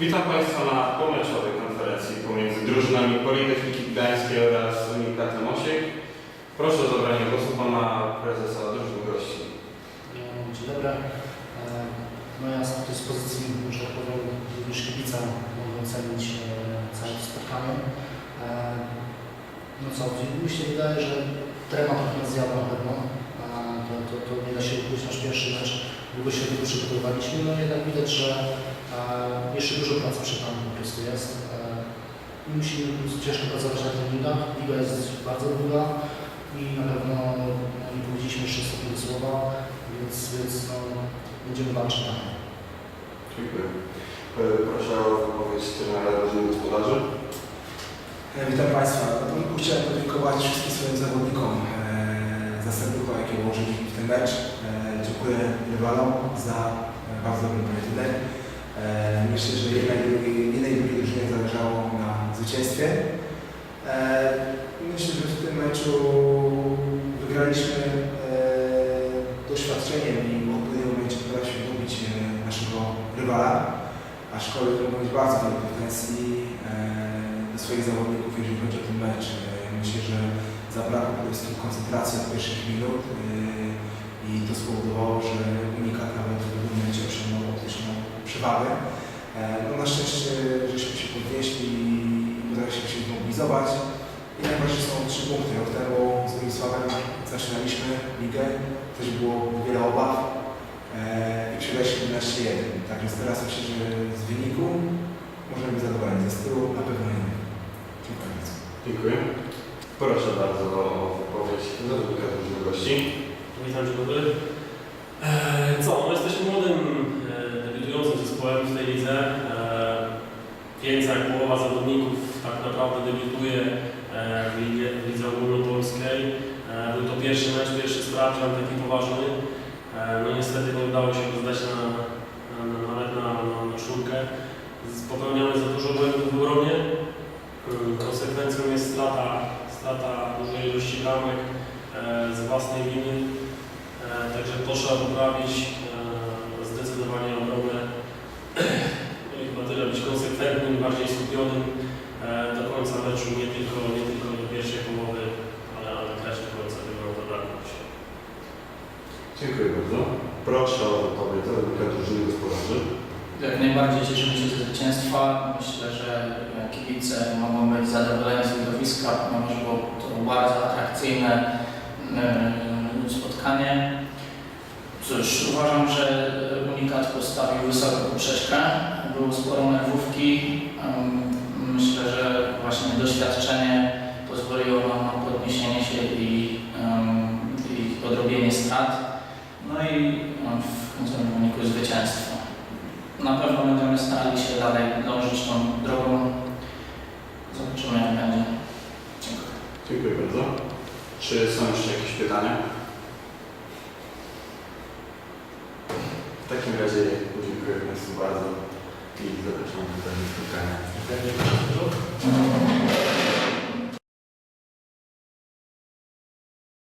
Witam Państwa na pomeczowej konferencji pomiędzy drużynami Politechniki Gdańskiej oraz Unikatem Osiek. Proszę o zabranie głosu Pana Prezesa drużyny gości. Dzień dobry. E, No ja z tej pozycji, że tak powiem, również kibica mogę ocenić e, całe spotkanie. E, No co, mi się wydaje, że trema trochę zjadła na pewno. To, to, to nie da się ukryć nasz pierwszy mecz. Długo się do tego przygotowywaliśmy, no jednak widać, że jeszcze dużo pracy przed nami po prostu jest. E, I musimy ciężko pracować na treningach. Liga jest bardzo długa i na pewno no, nie powiedzieliśmy jeszcze ostatniego słowa, więc, więc no, będziemy walczyć dalej. Dziękuję. E, Proszę o wypowiedź trenera drużyny gospodarzy. E, Witam Państwa. Na początku chciałem podziękować wszystkim swoim zawodnikom e, za serducho, jakie włożyli w ten mecz. E, Dziękuję rywalom za e, bardzo dobry pojedynek. Myślę, że jednej i drugiej, jednej drugiej drużynie zależało na zwycięstwie. E, Myślę, że w tym meczu wygraliśmy e, doświadczeniem i w odpowiednim momencie potrafiliśmy dobić e, naszego rywala. Aczkolwiek to mieć bardzo wiele pretensji do swoich zawodników, jeżeli chodzi o ten mecz. Myślę, że zabrakło po prostu koncentracji od pierwszych minut i to spowodowało, że unikat nawet w pewnym momencie osiągnął przewagę. E, No na szczęście żeśmy się podnieśli i udało się zmobilizować. I najważniejsze są trzy punkty. Rok temu z Bronisławem zaczynaliśmy ligę, też było wiele obaw e, i przegraliśmy 11-1. Także teraz myślę, że z wyniku możemy być zadowoleni. Ze stylu na pewno nie. Dziękuję bardzo. Dziękuję. Proszę bardzo o wypowiedź drużyny gości. Witam, dzień dobry. Eee, Co, no jesteśmy debiutuje w, lidze, w lidze ogólnopolskiej. E, Był to pierwszy mecz, pierwszy sprawdzian taki poważny. E, No niestety nie udało się go zdać na, na, na, nawet na, na, na czwórkę. Z- Popełniamy za dużo błędów w obronie. Mm, Konsekwencją jest strata, strata dużej ilości bramek e, z własnej winy. Także to trzeba poprawić meczu, nie tylko, nie tylko do pierwszej połowy, ale, ale też do końca tego zabrakło się. Dziękuję bardzo. Proszę o wypowiedź zawodnika drużyny gospodarzy. Jak najbardziej cieszymy się ze zwycięstwa. Myślę, że kibice mogą być zadowoleni z widowiska, ponieważ było to bardzo atrakcyjne e, spotkanie. Cóż, uważam, że Unikat postawił wysoką poprzeczkę. Było sporo nerwówki. Myślę, że właśnie doświadczenie pozwoliło nam na podniesienie się i, i odrobienie strat. No i w końcowym wyniku zwycięstwo. Na pewno będziemy starali się dalej dążyć tą drogą. Zobaczymy jak będzie. Dziękuję. Dziękuję bardzo. Czy są jeszcze jakieś pytania? W takim razie dziękuję Państwu bardzo i zapraszam do spotkania.